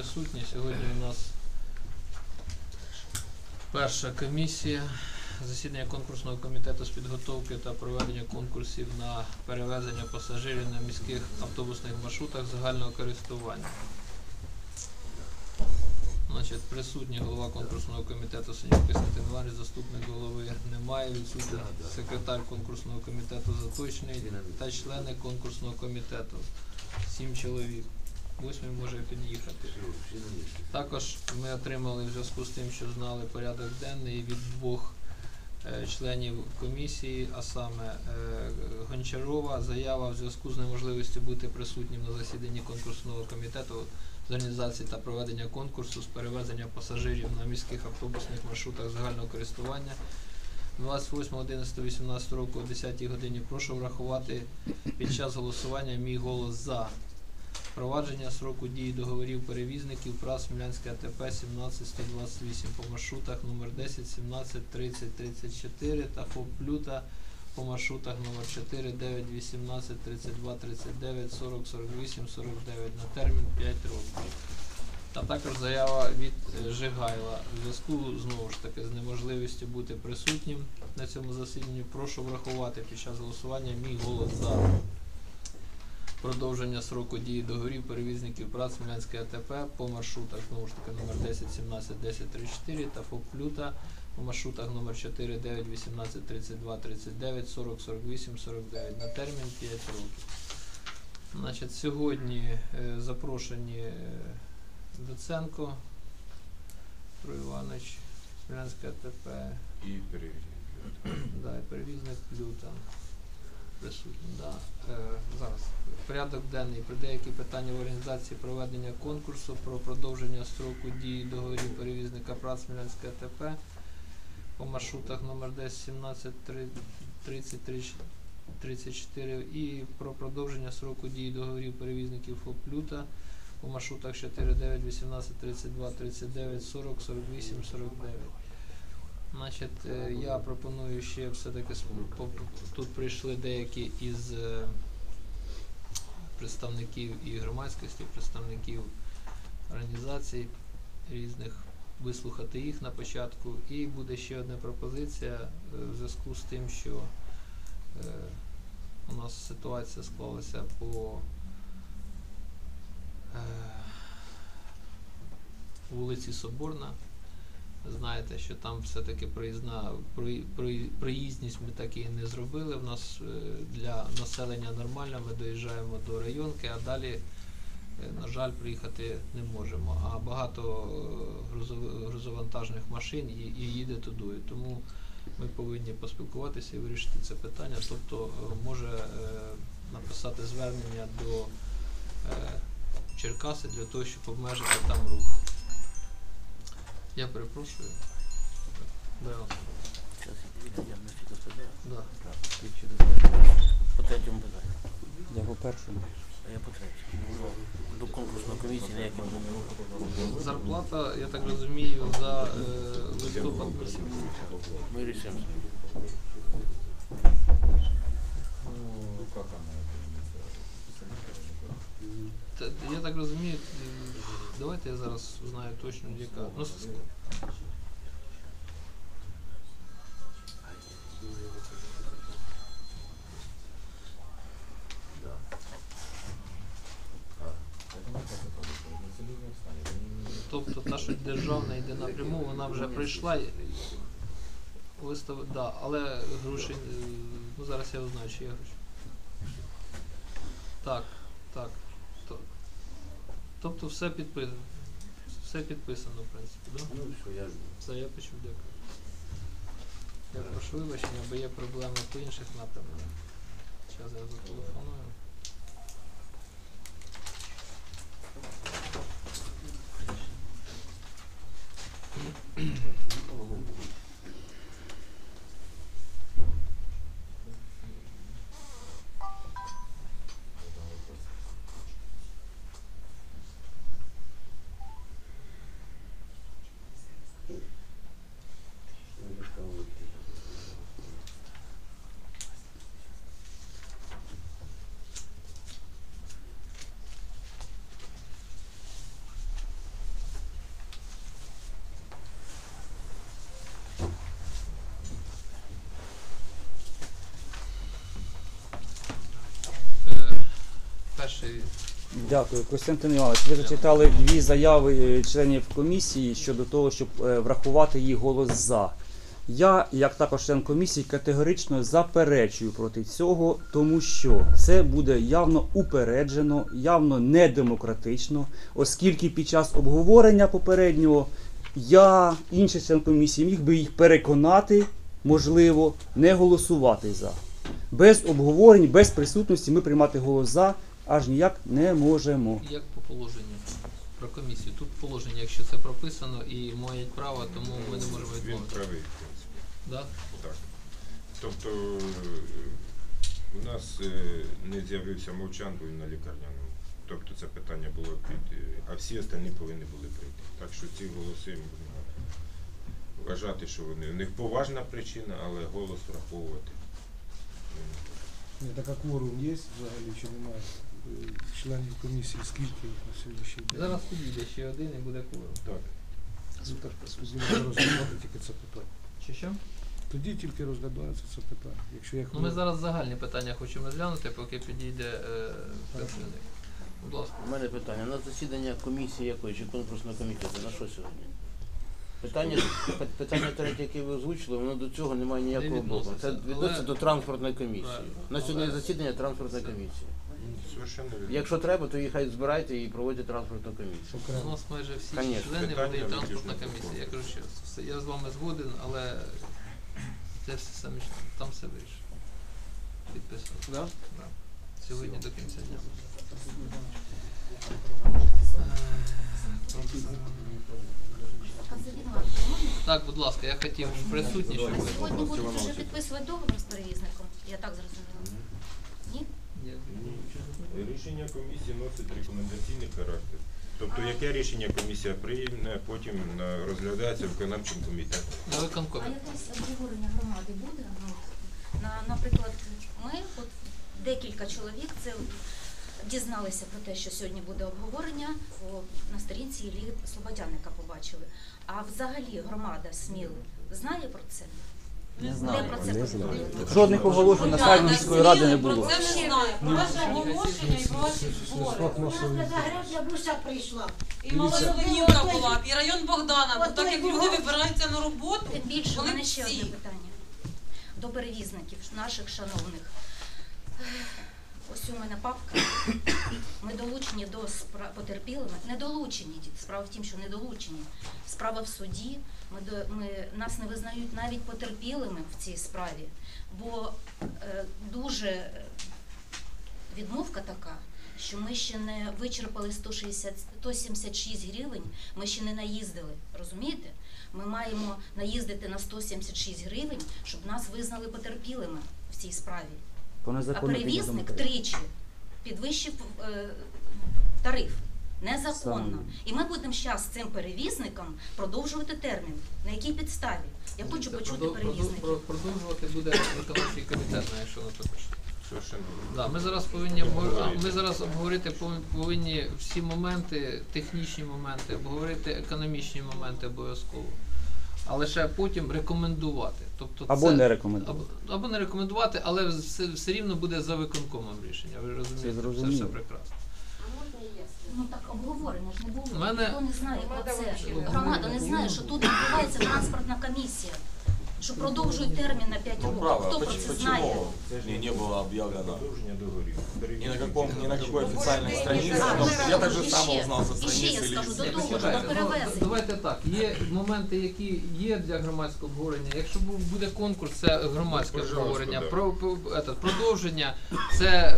присутні. Сьогодні у нас перша комісія засідання конкурсного комітету з підготовки та проведення конкурсів на перевезення пасажирів на міських автобусних маршрутах загального користування. Значить, присутній голова конкурсного комітету Синюк Костянтин Іванович, заступник голови немає, відсутній секретар конкурсного комітету Заточний та члени конкурсного комітету. Сім чоловік. Восьмий може під'їхати. Також ми отримали в зв'язку з тим, що знали порядок денний від двох е, членів комісії, а саме е, Гончарова, заява в зв'язку з неможливістю бути присутнім на засіданні конкурсного комітету з організації та проведення конкурсу з перевезення пасажирів на міських автобусних маршрутах загального користування 28.11.18 року о 10 годині. Прошу врахувати під час голосування мій голос за. Впровадження сроку дії договорів перевізників ПРАС Смілянське АТП 17128 по маршрутах номер 10, 17, 30, 34 та ФОП Плюта по маршрутах номер 4, 9, 18, 32, 39, 40, 48, 49 на термін 5 років. Та також заява від е, Жигайла. В зв'язку знову ж таки з неможливістю бути присутнім на цьому засіданні. Прошу врахувати під час голосування мій голос за продовження сроку дії договорів перевізників прац Смілянське АТП по маршрутах знову ж таки номер 10, 17, 10, 34 та ФОП Плюта по маршрутах номер 4, 9, 18, 32, 39, 40, 48, 49 на термін 5 років. Значить, сьогодні е, запрошені е, Доценко Петро Іванович, Смілянське АТП, І перевіряємо. да, і перевізник Люта присутній. Да. Е, зараз порядок денний про деякі питання в організації проведення конкурсу про продовження строку дії договорів перевізника прац Смілянське АТП по маршрутах номер 10, 17, 30, 34 і про продовження строку дії договорів перевізників ФОП Люта по маршрутах 4, 9, 18, 32, 39, 40, 48, 49. Значить, е, я пропоную ще все-таки тут прийшли деякі із е, представників і громадськості, представників організацій різних, вислухати їх на початку. І буде ще одна пропозиція е, в зв'язку з тим, що у нас ситуація склалася по вулиці Соборна. Знаєте, що там все-таки проїзна прої- прої- проїзність ми так і не зробили. У нас е, для населення нормально, ми доїжджаємо до районки, а далі, е, на жаль, приїхати не можемо. А багато е, грузовантажних машин і їде туди. Тому ми повинні поспілкуватися і вирішити це питання. Тобто може написати звернення до Черкаси для того, щоб обмежити там рух. Я перепрошую. Да, Сейчас я на фітоспеде. да. По третьому питанню. Я по першому. А я по третьому. До конкурсної комісії ніяким не Зарплата, я так розумію, за е, листопад. Ми рішимо. Ну, как она? Та- Я так розумію, е, давайте я зараз знаю точно яка. Ну, тобто та, що державна йде напряму, вона вже прийшла. і- Вистав... Да, але гроші, е, ну зараз я узнаю, чи є гроші. Так, так. То- Тобто все підписано. Все підписано, в принципі, да? Ну, що я Все, я почув, дякую. Я прошу вибачення, бо є проблеми по інших напрямках. Зараз я зателефоную. Перший Дякую, Костянтин Іванович. Ви зачитали дві заяви е, членів комісії щодо того, щоб е, врахувати їх голос за. Я, як також член комісії, категорично заперечую проти цього, тому що це буде явно упереджено, явно недемократично, оскільки під час обговорення попереднього я, інший член комісії, міг би їх переконати, можливо, не голосувати за. Без обговорень, без присутності ми приймати голос за аж ніяк не можемо. як по положенню про комісію. Тут положення, якщо це прописано і мають право, тому ми не можемо Він відмовити. правий, в принципі. Да? Так. Тобто е, у нас е, не з'явився мовчан, бо він на лікарняному. Тобто це питання було під, е, а всі остальні повинні були прийти. Так що ці голоси можна вважати, що вони у них поважна причина, але голос враховувати. Ні, так а кворум є взагалі чи немає? Е, Членів комісії скільки їх на сьогоднішній день? Зараз підійде ще один і буде кворум. Так. Ну, так, розглядати тільки це питання. Чи що? Тоді тільки розглядається це питання. Якщо я Ну ми зараз загальні питання хочемо розглянути, поки підійде е, працівник. Будь ласка. У мене питання. На засідання комісії якої чи конкурсного комітету на що сьогодні? Питання, питання третє, яке ви озвучили, воно до цього не має ніякого Не боку. Це відноситься, відноситься але- до транспортної комісії. Правильно. На сьогодні Але- засідання транспортної комісії. Совершенно вірно. Якщо треба, то їх хай збирайте і проводять транспортну комісію. У нас майже всі Конечно. члени Питання буде транспортна виключно комісія. Я кажу раз, все, я з вами згоден, але це все самі ж там все вирішить. Підписано. Да? Да. Сьогодні до кінця дня. Константин Іванович, можна? Так, будь ласка, я хотів присутні, щоб ви. Сьогодні будуть вже підписувати договор з перевізником. Я так зрозуміла. Рішення комісії носить рекомендаційний характер. Тобто, яке рішення комісія прийме, потім на- розглядається виконавчим комітетом. На А якесь обговорення громади буде? Ну, на, наприклад, ми, от декілька чоловік, це дізналися про те, що сьогодні буде обговорення о, на сторінці Іллі Слободяника побачили. А взагалі громада Сміли знає про це? Не знаю. про це повідомлено? Жодних оголошень на сайті міської ради не було. Про це не знаю. Про ваше оголошення і про ваші збори. нас масової Гребля Буша прийшла. І Малоселенівка була, і район Богдана. Бо так як люди вибираються на роботу, Тим більше, у Вони мене ще одне питання до перевізників наших шановних. Ось у мене папка. Ми долучені до спра- потерпілими. Не долучені. Справа в тім, що не долучені. Справа в суді. Ми, до, ми нас не визнають навіть потерпілими в цій справі, бо е, дуже відмовка така, що ми ще не вичерпали 160, 176 гривень, ми ще не наїздили. Розумієте? Ми маємо наїздити на 176 гривень, щоб нас визнали потерпілими в цій справі. По А перевізник тричі підвищив е, тариф. Незаконно. Саме. І ми будемо зараз з цим перевізником продовжувати термін. На якій підставі? Я хочу почути Продов- продов- перевізників. про- Продовжувати буде виконавчий комітет, на якщо на то пише. Да, ми зараз повинні обгор- ми зараз обговорити пов- повинні всі моменти, технічні моменти, обговорити економічні моменти обов'язково. Але лише потім рекомендувати. Тобто Або це- не рекомендувати. або, або не рекомендувати, але все, все рівно буде за виконкомом рішення. Ви розумієте, це, все зрозуміло. прекрасно. Ну так обговорення ж не було. Мене- Ніхто не знає про це. Громада не знає, що тут відбувається транспортна комісія Що продовжують термін на 5 Ну, років. право, Хто про поч- це знає? почему не, не было объявлено Продовження договорів. ни на, каком, ни на какой официальной странице? А, Ну, я так же і сам ще- узнал со і ще я страницы скажу, или до того ж, Почекайте, на ну, перевезення. давайте так. Є моменти, які є для громадського обговорення. Якщо бу- буде конкурс, це громадське Пожалуйста, обговорення. да. Про, про этот, продовження, це е,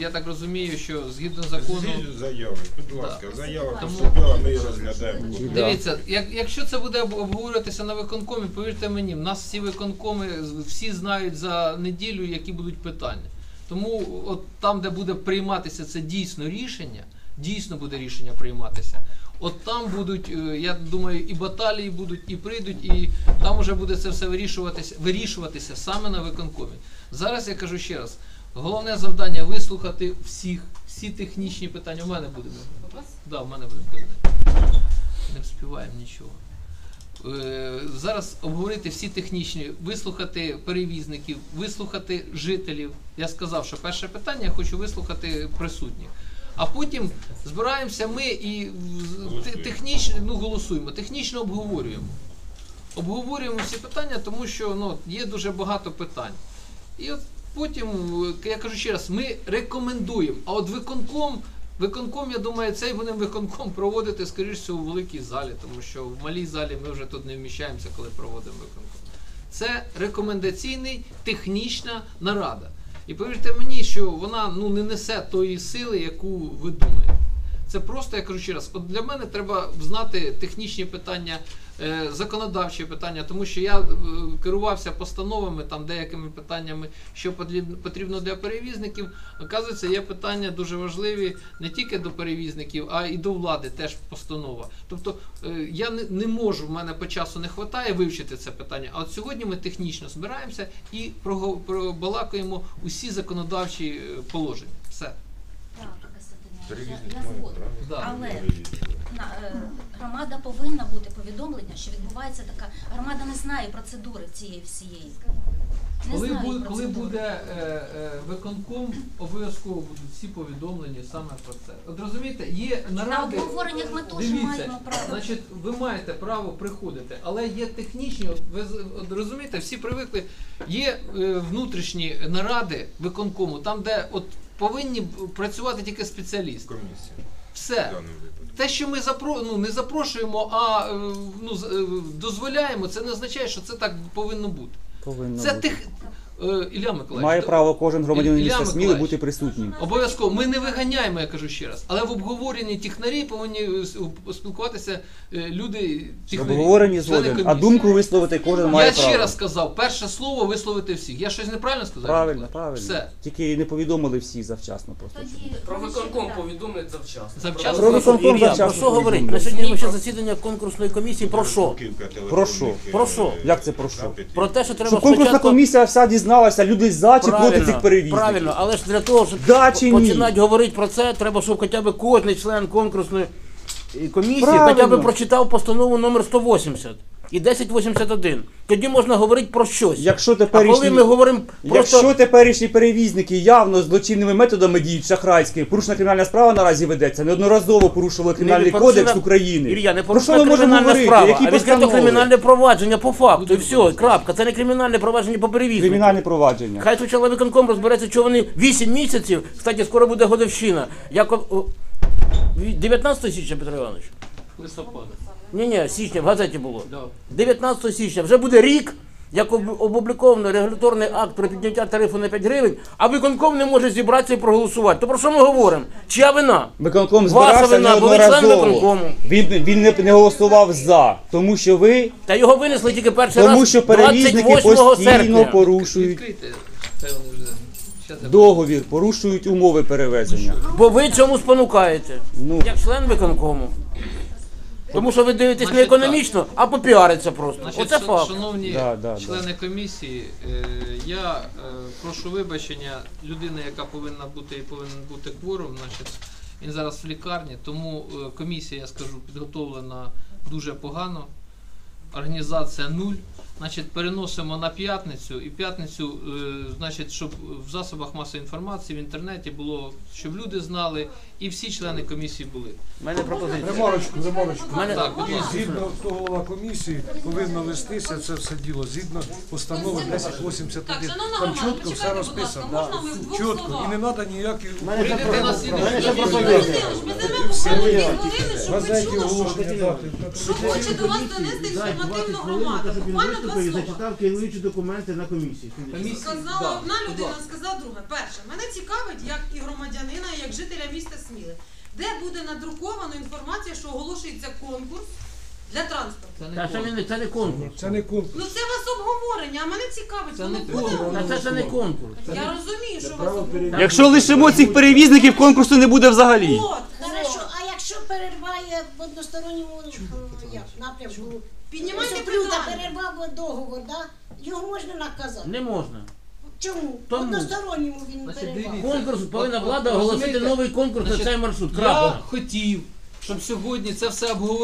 я так розумію, що згідно закону. Зі- Заяви, будь ласка, Да. заява Тому- поступила, ми її розглядаємо. Да. Дивіться, як, якщо це буде об- обговорюватися на виконкомі, повірте мені, в нас всі виконкоми всі знають за неділю, які будуть питання. Тому от там, де буде прийматися це дійсно рішення, дійсно буде рішення прийматися. От там будуть, е, я думаю, і баталії будуть, і прийдуть, і там вже буде це все вирішуватися, вирішуватися саме на виконкомі. Зараз я кажу ще раз: головне завдання вислухати всіх, всі технічні питання. У мене буде. Да, в мене буде. Не вспіваємо нічого. Е, зараз обговорити всі технічні, вислухати перевізників, вислухати жителів. Я сказав, що перше питання я хочу вислухати присутніх. А потім збираємося ми і технічно ну, голосуємо, технічно обговорюємо. Обговорюємо всі питання, тому що ну, є дуже багато питань. І от потім, е, я кажу ще раз, ми рекомендуємо. А от виконком, виконком, я думаю, цей будемо виконком проводити, скоріш всього, у великій залі, тому що в малій залі ми вже тут не вміщаємося, коли проводимо виконком. Це рекомендаційний технічна нарада. І повірте мені, що вона ну, не несе тої сили, яку ви думаєте. Це просто, я кажу ще раз, от для мене треба знати технічні питання, законодавчі питання, тому що я е, керувався постановами, там деякими питаннями, що потрібно- для перевізників. Оказується, є питання дуже важливі не тільки до перевізників, а і до влади теж постанова. Тобто е, я не, можу, в мене по часу не вистачає вивчити це питання. А от сьогодні ми технічно збираємося і пробалакуємо усі законодавчі е, положення. Все. Так, Костянтин Іванович, Перевізник я, я має згодна. право. Да. Але Перевізник. на, е, громада повинна бути повідомлення, що відбувається така. Громада не знає процедури цієї всієї. Не Коли знає буде, коли процедури. буде е, е, виконком, обов'язково будуть всі повідомлені саме про це. От розумієте, є на наради. обговореннях ми теж Дивіться, маємо право. значить, ви маєте право приходити, але є технічні, от ви з- от розумієте, всі привикли, є е, внутрішні наради виконкому, там, де от повинні працювати тільки спеціалісти. Комісія. Все. Те, що ми запро... ну, не запрошуємо, а е, ну, з- е, дозволяємо, це не означає, що це так повинно бути. Повинно Це бути. тих. Е, Ілля Миколаївич, Має право кожен громадянин міста Сміли бути присутнім. Обов'язково ми не виганяємо, я кажу ще раз, але в обговоренні технарі повинні е, спілкуватися е, люди технарі. Обговорені члени згоден, а думку висловити кожен має Я право. ще раз сказав, перше слово висловити всіх. Я щось неправильно сказав? Правильно, правильно. Все. Тільки не повідомили всіх завчасно просто. Тоді Про виконком повідомлять завчасно. Завчасно. Про виконком завчасно про що говорить? На сьогоднішнє засідання конкурсної комісії про що? Про що? Про що? Як це про що? Про те, що треба конкурсна комісія вся дізналася, люди за чи проти цих перевізників. правильно, але ж для того, щоб Да чи ні? починати говорити про це, треба, щоб хоча б кожен член конкурсної е, комісії хоча б прочитав постанову номер 180 і 1081. Тоді можна говорити про щось. Якщо А коли теперішні, ми говоримо просто... якщо теперішні перевізники явно злочинними методами діють шахрайськими, порушена кримінальна справа наразі ведеться, неодноразово порушували кримінальний Не порушена- кодекс України. Ір'я, не Про що порушена ми можемо кримінальна говорити? справа, Які а відкрито постанови? кримінальне провадження по факту. І все, крапка. Це не кримінальне провадження по перевізнику. Кримінальне провадження. Хай спочатку виконком розбереться, що вони 8 місяців, кстати, скоро буде годовщина. Як о- о, ві- 19 січня, Петро Іванович? Листопада. Ні, ні, січня в газеті було. 19 січня вже буде рік, як опубліковано регуляторний акт про підняття тарифу на 5 гривень, а виконком не може зібратися і проголосувати. То про що ми говоримо? Чия вина? Виконком Ваша збирався вина, бо ви член неодноразово. виконкому. Він, він не, не голосував за, тому що ви, Та його винесли тільки перший тому раз що перевізники 28 постійно серпня. порушують Відкрийте. Хай вони вже. Щас я- договір, порушують умови перевезення. Бо ви цьому спонукаєте. Ну, Як член виконкому. Тому що ви дивитесь не Значить, економічно, а попіариться просто. Значить, Оце шан- факт. Шановні Да, да, члени комісії, е, я е, прошу вибачення людини, яка повинна бути і повинен бути кворум, значить, він зараз в лікарні, тому е, комісія, я скажу, підготовлена дуже погано. Організація нуль. Значить, переносимо на п'ятницю, і п'ятницю, е, значить, щоб в засобах масової інформації в інтернеті було, щоб люди знали, і всі члени комісії були. У мене пропозиція. Ремарочку, ремарочку. У мене Так. Згідно хто голова комісії повинно вестися це все діло згідно постанови 1081. Так, Там чітко все розписано. двох Чітко. І не треба ніякі Прийдете на ви газеті чули, що оголошення дати. хоче до вас донести інформативну громаду. Буквально два слова. зачитав керуючі документи на комісії. Комісії, Сказала да, одна будь людина, ласка. сказала друга. Перше, мене цікавить, як і громадянина, і як жителя міста Сміли. Де буде надрукована інформація, що оголошується конкурс для транспорту? Це не Та це, конкурс. не, це не конкурс. Це не конкурс. Ну це у вас обговорення, а мене цікавить, Це не буде конкурс. Та це, це не конкурс. Я розумію, що у вас обговорення. якщо лишимо цих перевізників, конкурсу не буде взагалі. От, Хорошо, а якщо перерває в односторонньому м, як, напрямку, Піднімайте Плюта питання. перервав договор, да? його можна наказати? Не можна. Чому? Тому. односторонньому він Значить, перервав. дивіться. Конкурс повинна влада оголосити новий конкурс на Значить, цей маршрут. Я Крапка. хотів, щоб сьогодні це все обговорити.